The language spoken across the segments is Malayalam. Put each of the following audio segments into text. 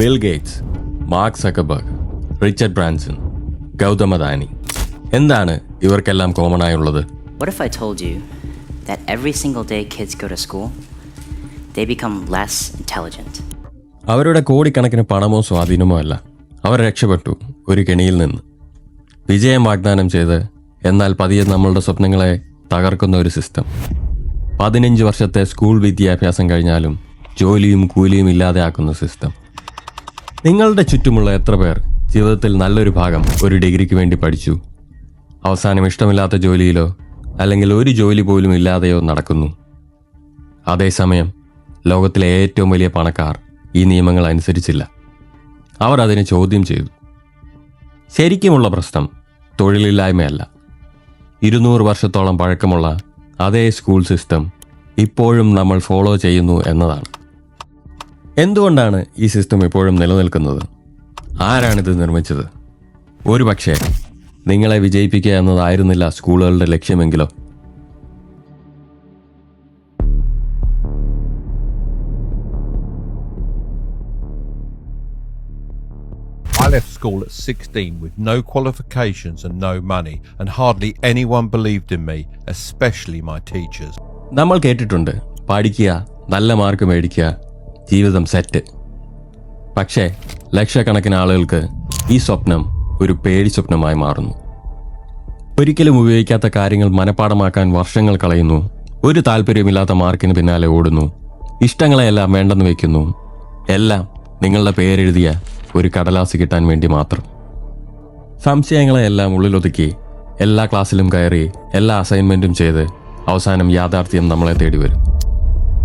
Bill Gates Mark Zuckerberg Richard Branson Gautam Adani എന്താണ് ഇവർക്കെല്ലാം കോമൺ ആയുള്ളത്? What if I told you that every single day kids go to school, they become less intelligent? അവരുടെ കോടിക്കണക്കിന് പണമോ സ്വാധീനമോ അല്ല. അവർ രക്ഷപ്പെട്ടു ഒരു കെണിയിൽ നിന്ന്. വിജയം വാഗ്ദാനം ചെയ്ത് എന്നാൽ പതിയെ നമ്മളുടെ സ്വപ്നങ്ങളെ തകർക്കുന്ന ഒരു സിസ്റ്റം പതിനഞ്ച് വർഷത്തെ സ്കൂൾ വിദ്യാഭ്യാസം കഴിഞ്ഞാലും ജോലിയും കൂലിയും ഇല്ലാതെ ആക്കുന്ന സിസ്റ്റം നിങ്ങളുടെ ചുറ്റുമുള്ള എത്ര പേർ ജീവിതത്തിൽ നല്ലൊരു ഭാഗം ഒരു ഡിഗ്രിക്ക് വേണ്ടി പഠിച്ചു? അവസാനം ഇഷ്ടമില്ലാത്ത ജോലിയിലോ അല്ലെങ്കിൽ ഒരു ജോലി പോലും ഇല്ലാതെയോ നടക്കുന്നു. അതേസമയം ലോകത്തിലെ ഏറ്റവും വലിയ പണക്കാർ ഈ നിയമങ്ങൾ അനുസരിച്ചില്ല. അവർ അതിനെ ചോദ്യം ചെയ്തു. ശരിക്കുമുള്ള പ്രശ്നം തൊഴിലില്ലായ്മയല്ല. ഇരുന്നൂറ് വർഷത്തോളം പഴക്കമുള്ള അതേ സ്കൂൾ സിസ്റ്റം ഇപ്പോഴും നമ്മൾ ഫോളോ ചെയ്യുന്നു എന്നതാണ്. എന്തുകൊണ്ടാണ് ഈ സിസ്റ്റം ഇപ്പോഴും നിലനിൽക്കുന്നത്? ആരാണിത് നിർമ്മിച്ചത്? ഒരു പക്ഷേ നിങ്ങളെ വിജയിപ്പിക്കുക എന്നതായിരുന്നില്ല സ്കൂളുകളുടെ ലക്ഷ്യമെങ്കിലോ? I left school at 16 with no qualifications and no money, and hardly anyone believed in me, especially my teachers. നമ്മൾ കേട്ടിട്ടുണ്ട് പഠിക്കുക നല്ല മാർക്ക് മേടിക്കുക ജീവിതം സെറ്റ് പക്ഷേ ലക്ഷക്കണക്കിന് ആളുകൾക്ക് ഈ സ്വപ്നം ഒരു പേടി സ്വപ്നമായി മാറുന്നു. ഒരിക്കലും ഉപയോഗിക്കാത്ത കാര്യങ്ങൾ മനഃപ്പാടമാക്കാൻ വർഷങ്ങൾ കളയുന്നു. ഒരു താല്പര്യമില്ലാത്ത മാർക്കിന് പിന്നാലെ ഓടുന്നു. ഇഷ്ടങ്ങളെയെല്ലാം വേണ്ടെന്ന് വെക്കുന്നു. എല്ലാം നിങ്ങളുടെ പേരെഴുതിയ ഒരു കടലാസ് കിട്ടാൻ വേണ്ടി മാത്രം. സംശയങ്ങളെയെല്ലാം ഉള്ളിലൊതുക്കി എല്ലാ ക്ലാസ്സിലും കയറി എല്ലാ അസൈൻമെന്റും ചെയ്ത് അവസാനം യാഥാർത്ഥ്യം നമ്മളെ തേടി വരും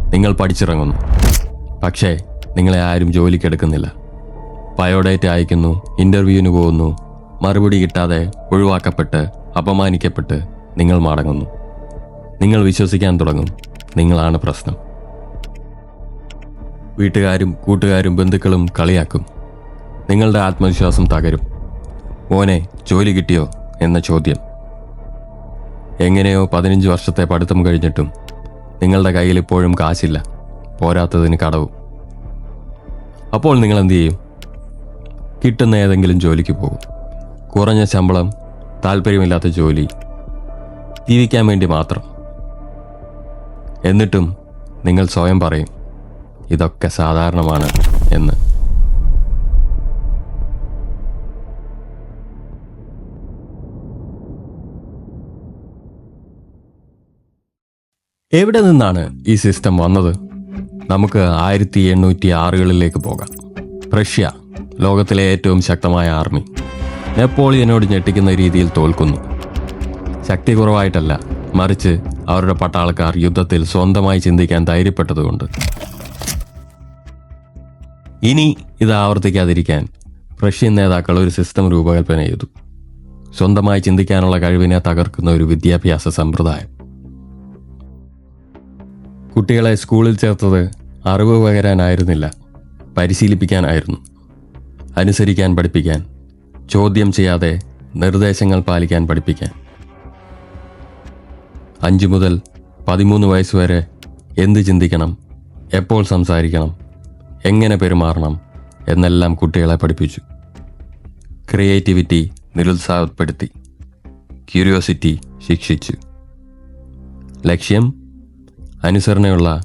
നിങ്ങൾ പഠിച്ചിറങ്ങുന്നു. പക്ഷേ നിങ്ങളെ ആരും ജോലിക്കെടുക്കുന്നില്ല ബയോഡേറ്റ് അയക്കുന്നു ഇന്റർവ്യൂവിന് പോകുന്നു മറുപടി കിട്ടാതെ ഒഴിവാക്കപ്പെട്ട് അപമാനിക്കപ്പെട്ട് നിങ്ങൾ മടങ്ങുന്നു. നിങ്ങൾ വിശ്വസിക്കാൻ തുടങ്ങും. നിങ്ങളാണ് പ്രശ്നം. വീട്ടുകാരും കൂട്ടുകാരും ബന്ധുക്കളും കളിയാക്കും. നിങ്ങളുടെ ആത്മവിശ്വാസം തകരും. മോനെ ജോലി കിട്ടിയോ? എന്ന ചോദ്യം. എങ്ങനെയോ പതിനഞ്ച് വർഷത്തെ പഠിത്തം കഴിഞ്ഞിട്ടും നിങ്ങളുടെ കയ്യിൽ ഇപ്പോഴും കാശില്ല. പോരാത്തതിന് കടവും. അപ്പോൾ നിങ്ങൾ എന്ത് ചെയ്യും കിട്ടുന്ന ഏതെങ്കിലും ജോലിക്ക് പോകും. കുറഞ്ഞ ശമ്പളം താല്പര്യമില്ലാത്ത ജോലി ജീവിക്കാൻ വേണ്ടി മാത്രം. എന്നിട്ടും നിങ്ങൾ സ്വയം പറയും ഇതൊക്കെ സാധാരണമാണ് എന്ന്. എവിടെ നിന്നാണ് ഈ സിസ്റ്റം വന്നത്? നമുക്ക് ആയിരത്തി എണ്ണൂറ്റി ആറുകളിലേക്ക് പോകാം. റഷ്യ ലോകത്തിലെ ഏറ്റവും ശക്തമായ ആർമി. നെപ്പോളിയനോട് ഞെട്ടിക്കുന്ന രീതിയിൽ തോൽക്കുന്നു. ശക്തി കുറവായിട്ടല്ല മറിച്ച് അവരുടെ പട്ടാളക്കാർ യുദ്ധത്തിൽ സ്വന്തമായി ചിന്തിക്കാൻ ധൈര്യപ്പെട്ടതുകൊണ്ട്. ഇനി ഇത് ആവർത്തിക്കാതിരിക്കാൻ റഷ്യൻ നേതാക്കൾ ഒരു സിസ്റ്റം രൂപകൽപ്പന ചെയ്തു. സ്വന്തമായി ചിന്തിക്കാനുള്ള കഴിവിനെ തകർക്കുന്ന ഒരു വിദ്യാഭ്യാസ സമ്പ്രദായം. കുട്ടികളെ സ്കൂളിൽ ചേർത്തത് അറിവ് പകരാനായിരുന്നില്ല. പരിശീലിപ്പിക്കാനായിരുന്നു. അനുസരിക്കാൻ പഠിപ്പിക്കാൻ ചോദ്യം ചെയ്യാതെ നിർദ്ദേശങ്ങൾ പാലിക്കാൻ പഠിപ്പിക്കാൻ. അഞ്ച് മുതൽ പതിമൂന്ന് വയസ്സ് വരെ എന്ത് ചിന്തിക്കണം എപ്പോൾ സംസാരിക്കണം എങ്ങനെ പെരുമാറണം എന്നെല്ലാം കുട്ടികളെ പഠിപ്പിച്ചു. ക്രിയേറ്റിവിറ്റി നിരുത്സാഹപ്പെടുത്തി ക്യൂരിയോസിറ്റി ശിക്ഷിച്ചു. ലക്ഷ്യം അനുസരണയുള്ള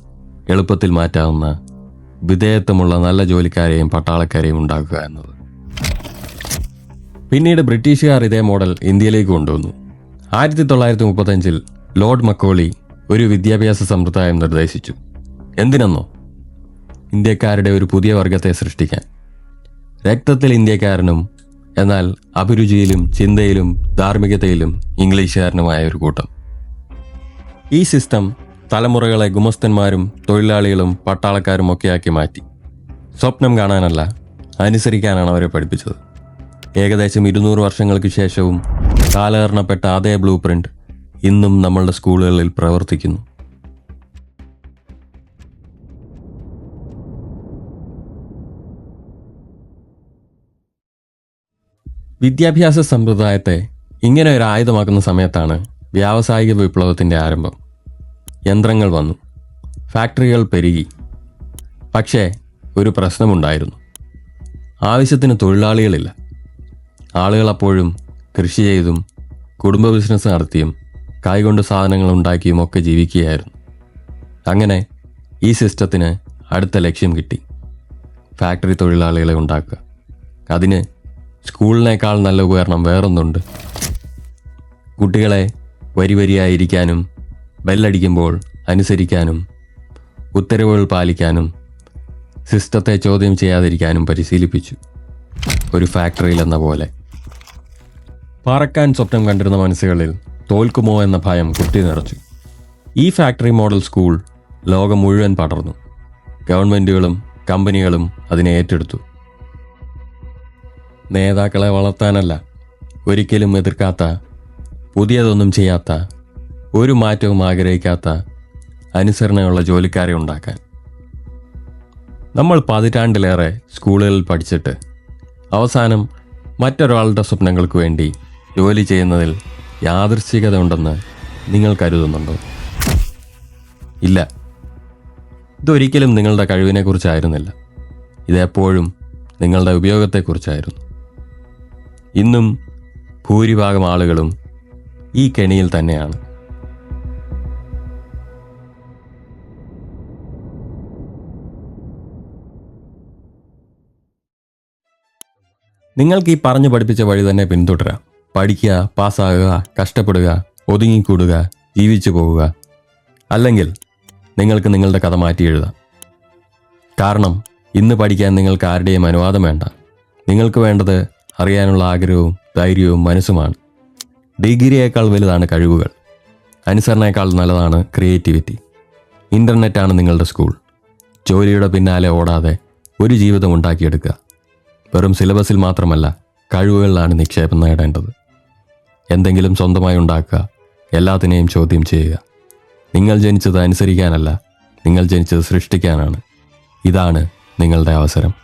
എളുപ്പത്തിൽ മാറ്റാവുന്ന വിധേയത്വമുള്ള നല്ല ജോലിക്കാരെയും പട്ടാളക്കാരെയും ഉണ്ടാക്കുക എന്നത്. പിന്നീട് ബ്രിട്ടീഷുകാർ ഇതേ മോഡൽ ഇന്ത്യയിലേക്ക് കൊണ്ടുവന്നു. ആയിരത്തി തൊള്ളായിരത്തി മുപ്പത്തഞ്ചിൽ ലോർഡ് മക്കോളി ഒരു വിദ്യാഭ്യാസ സമ്പ്രദായം നിർദ്ദേശിച്ചു. എന്തിനെന്നോ? ഇന്ത്യക്കാരുടെ ഒരു പുതിയ വർഗത്തെ സൃഷ്ടിക്കാൻ. രക്തത്തിൽ ഇന്ത്യക്കാരനും എന്നാൽ അഭിരുചിയിലും ചിന്തയിലും ധാർമ്മികതയിലും ഇംഗ്ലീഷുകാരനുമായ ഒരു കൂട്ടം. ഈ സിസ്റ്റം തലമുറകളെ ഗുമസ്തന്മാരും തൊഴിലാളികളും പട്ടാളക്കാരും ഒക്കെയാക്കി മാറ്റി. സ്വപ്നം കാണാനല്ല അനുസരിക്കാനാണ് അവരെ പഠിപ്പിച്ചത്. ഏകദേശം ഇരുന്നൂറ് വർഷങ്ങൾക്ക് ശേഷവും കാലഹരണപ്പെട്ട അതേ ബ്ലൂ പ്രിന്റ് ഇന്നും നമ്മളുടെ സ്കൂളുകളിൽ പ്രവർത്തിക്കുന്നു. വിദ്യാഭ്യാസ സമ്പ്രദായത്തെ ഇങ്ങനെ ഒരു ആയുധമാക്കുന്ന സമയത്താണ് വ്യാവസായിക വിപ്ലവത്തിന്റെ ആരംഭം. യന്ത്രങ്ങൾ വന്നു. ഫാക്ടറികൾ പെരുകി. പക്ഷേ ഒരു പ്രശ്നമുണ്ടായിരുന്നു. ആവശ്യത്തിന് തൊഴിലാളികളില്ല. ആളുകൾ അപ്പോഴും കൃഷി ചെയ്തും കുടുംബ ബിസിനസ് നടത്തിയും കൈകൊണ്ട് സാധനങ്ങൾ ഉണ്ടാക്കിയും ഒക്കെ ജീവിക്കുകയായിരുന്നു. അങ്ങനെ ഈ സിസ്റ്റത്തിന് അടുത്ത ലക്ഷ്യം കിട്ടി. ഫാക്ടറി തൊഴിലാളികളെ ഉണ്ടാക്കുക. അതിന് സ്കൂളിനേക്കാൾ നല്ല ഉപകരണം വേറൊന്നുണ്ട്. കുട്ടികളെ വരി വരിയായിരിക്കാനും ബെല്ലടിക്കുമ്പോൾ അനുസരിക്കാനും ഉത്തരവുകൾ പാലിക്കാനും സിസ്റ്റത്തെ ചോദ്യം ചെയ്യാതിരിക്കാനും പരിശീലിപ്പിച്ചു. ഒരു ഫാക്ടറിയിൽ എന്ന പോലെ. പറക്കാൻ സ്വപ്നം കണ്ടിരുന്ന മനസ്സുകളിൽ തോൽക്കുമോ എന്ന ഭയം കുത്തി നിറച്ചു. ഈ ഫാക്ടറി മോഡൽ സ്കൂൾ ലോകം മുഴുവൻ പടർന്നു. ഗവൺമെന്റുകളും കമ്പനികളും അതിനെ ഏറ്റെടുത്തു. നേതാക്കളെ വളർത്താനല്ല ഒരിക്കലും എതിർക്കാത്ത പുതിയതൊന്നും ചെയ്യാത്ത ഒരു മാറ്റവും ആഗ്രഹിക്കാത്ത അനുസരണയുള്ള ജോലിക്കാരെ ഉണ്ടാക്കാൻ. നമ്മൾ പതിറ്റാണ്ടിലേറെ സ്കൂളുകളിൽ പഠിച്ചിട്ട് അവസാനം മറ്റൊരാളുടെ സ്വപ്നങ്ങൾക്ക് വേണ്ടി ജോലി ചെയ്യുന്നതിൽ യാദൃശ്ചികത ഉണ്ടെന്ന് നിങ്ങൾ കരുതുന്നുണ്ടോ? ഇല്ല. ഇതൊരിക്കലും നിങ്ങളുടെ കഴിവിനെക്കുറിച്ചായിരുന്നില്ല. ഇതെപ്പോഴും നിങ്ങളുടെ ഉപയോഗത്തെക്കുറിച്ചായിരുന്നു. ഇന്നും ഭൂരിഭാഗം ആളുകളും ഈ കെണിയിൽ തന്നെയാണ്. നിങ്ങൾക്ക് ഈ പറഞ്ഞു പഠിപ്പിച്ച വഴി തന്നെ പിന്തുടരാം. പഠിക്കുക പാസ്സാകുക കഷ്ടപ്പെടുക ഒതുങ്ങിക്കൂടുക ജീവിച്ചു പോവുക അല്ലെങ്കിൽ നിങ്ങൾക്ക് നിങ്ങളുടെ കഥ മാറ്റി എഴുതാം. കാരണം ഇന്ന് പഠിക്കാൻ നിങ്ങൾക്ക് ആരുടെയും അനുവാദം വേണ്ട. നിങ്ങൾക്ക് വേണ്ടത് അറിയാനുള്ള ആഗ്രഹവും ധൈര്യവും മനസ്സുമാണ്. ഡിഗ്രിയേക്കാൾ വലുതാണ് കഴിവുകൾ. അനുസരണേക്കാൾ നല്ലതാണ് ക്രിയേറ്റിവിറ്റി. ഇന്റർനെറ്റാണ് നിങ്ങളുടെ സ്കൂൾ. ജോലിയുടെ പിന്നാലെ ഓടാതെ ഒരു ജീവിതം ഉണ്ടാക്കിയെടുക്കുക. വെറും സിലബസിൽ മാത്രമല്ല കഴിവുകളിലാണ് നിക്ഷേപം നേടേണ്ടത്. എന്തെങ്കിലും സ്വന്തമായി ഉണ്ടാക്കുക എല്ലാത്തിനെയും ചോദ്യം ചെയ്യുക. നിങ്ങൾ ജനിച്ചത് അനുസരിക്കാനല്ല നിങ്ങൾ ജനിച്ചത് സൃഷ്ടിക്കാനാണ്. ഇതാണ് നിങ്ങളുടെ അവസരം.